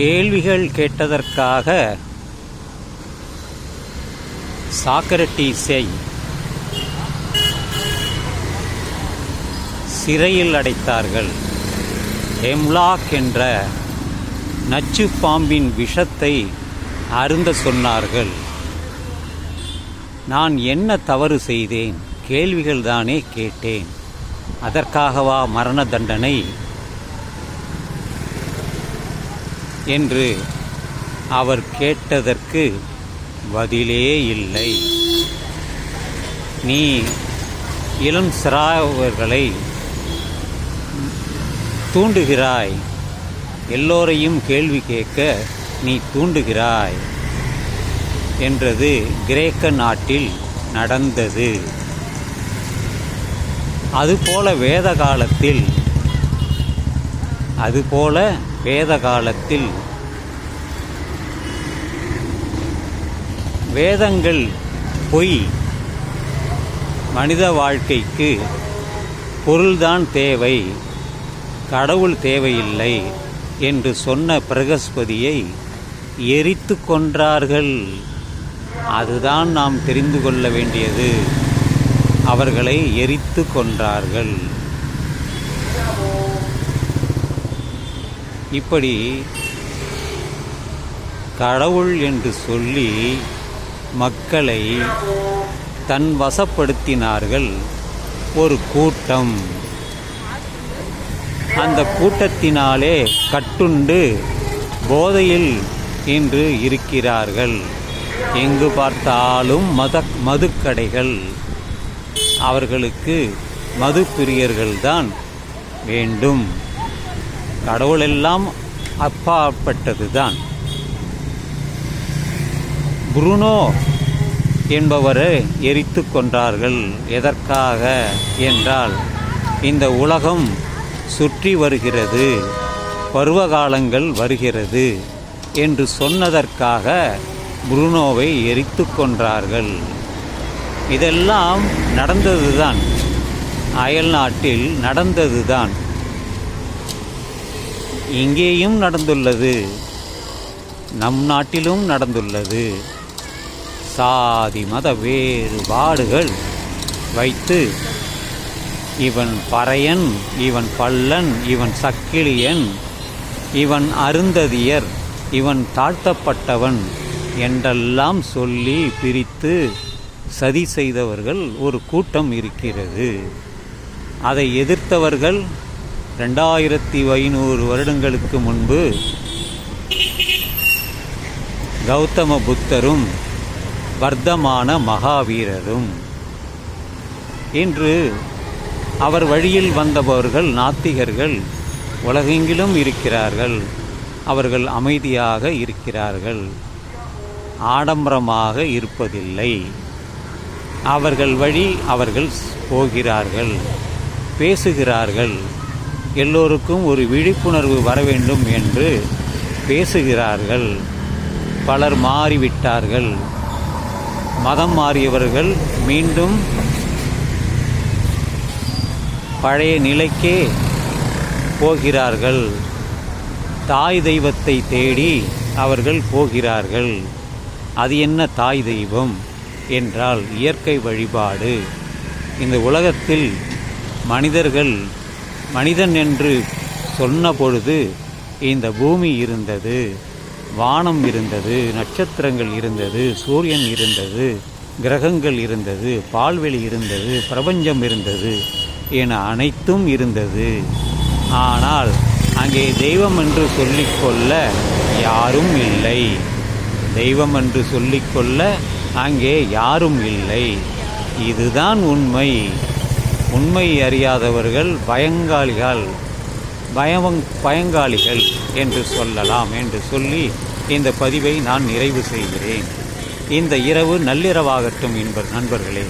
கேள்விகள் கேட்டதற்காக சாக்ரட்டீஸை சிறையில் அடைத்தார்கள். ஹெம்லாக் என்ற நச்சு பாம்பின் விஷத்தை அருந்த சொன்னார்கள். நான் என்ன தவறு செய்தேன்? கேள்விகள் தானே கேட்டேன். அதற்காகவா மரண தண்டனை என்று அவர் கேட்டதற்கு பதிலே இல்லை. நீ இளம் சிறாவர்களை தூண்டுகிறாய். எல்லோரையும் கேள்வி கேட்க நீ தூண்டுகிறாய் என்றது கிரேக்க நாட்டில் நடந்தது. அதுபோல வேத காலத்தில் அதுபோல வேத காலத்தில் வேதங்கள் பொய் மனித வாழ்க்கைக்கு பொருள்தான் தேவை கடவுள் தேவையில்லை என்று சொன்ன பிரகஸ்பதியை எரித்து கொன்றார்கள். அதுதான் நாம் தெரிந்து கொள்ள வேண்டியது. அவர்களை எரித்து கொன்றார்கள். இப்படி கடவுள் என்று சொல்லி மக்களை தன் வசப்படுத்தினார்கள் ஒரு கூட்டம். அந்த கூட்டத்தினாலே கட்டுண்டு போதையில் இன்று இருக்கிறார்கள். எங்கு பார்த்தாலும் மத மதுக்கடைகள். அவர்களுக்கு மது பிரியர்கள்தான் வேண்டும். கடவுளெல்லாம் அப்பாப்பட்டதுதான் புருனோ என்பவரை எரித்து கொன்றார்கள். எதற்காக என்றால் இந்த உலகம் சுற்றி வருகிறது பருவகாலங்கள் வருகிறது என்று சொன்னதற்காக புருனோவை எரித்து கொன்றார்கள். இதெல்லாம் நடந்ததுதான். அயல் நாட்டில் நடந்ததுதான். இங்கேயும் நடந்துள்ளது. நம் நாட்டிலும் நடந்துள்ளது. சாதி மத வேறுபாடுகள் வைத்து இவன் பறையன் இவன் பல்லன் இவன் சக்கிலியன் இவன் அருந்ததியர் இவன் தாழ்த்தப்பட்டவன் என்றெல்லாம் சொல்லி பிரித்து சதி செய்தவர்கள் ஒரு கூட்டம் இருக்கிறது. அதை எதிர்த்தவர்கள் ரெண்டாயிரத்தி ஐநூறு வருடங்களுக்கு முன்பு கௌதம புத்தரும் வர்த்தமான மகாவீரரும் இன்று அவர் வழியில் வந்தவர்கள் நாத்திகர்கள் உலகெங்கிலும் இருக்கிறார்கள். அவர்கள் அமைதியாக இருக்கிறார்கள். ஆடம்பரமாக இருப்பதில்லை. அவர்கள் வழி அவர்கள் போகிறார்கள். பேசுகிறார்கள். எல்லோருக்கும் ஒரு விழிப்புணர்வு வர வேண்டும் என்று பேசுகிறார்கள். பலர் மாறிவிட்டார்கள். மதம் மாறியவர்கள் மீண்டும் பழைய நிலைக்கே போகிறார்கள். தாய் தெய்வத்தை தேடி அவர்கள் போகிறார்கள். அது என்ன தாய் தெய்வம் என்றால் இயற்கை வழிபாடு. இந்த உலகத்தில் மனிதர்கள் மனிதன் என்று சொன்ன பொழுது இந்த பூமி இருந்தது வானம் இருந்தது நட்சத்திரங்கள் இருந்தது சூரியன் இருந்தது கிரகங்கள் இருந்தது பால்வெளி இருந்தது பிரபஞ்சம் இருந்தது என அனைத்தும் இருந்தது. ஆனால் அங்கே தெய்வம் என்று சொல்லிக்கொள்ள யாரும் இல்லை. தெய்வம் என்று சொல்லிக்கொள்ள அங்கே யாரும் இல்லை. இதுதான் உண்மை. உண்மை அறியாதவர்கள் பயங்காளிகள் பயவங் பயங்காளிகள் என்று சொல்லலாம் என்று சொல்லி இந்த பதிவை நான் நிறைவு செய்கிறேன். இந்த இரவு நள்ளிரவாகட்டும் என்பர் நண்பர்களே.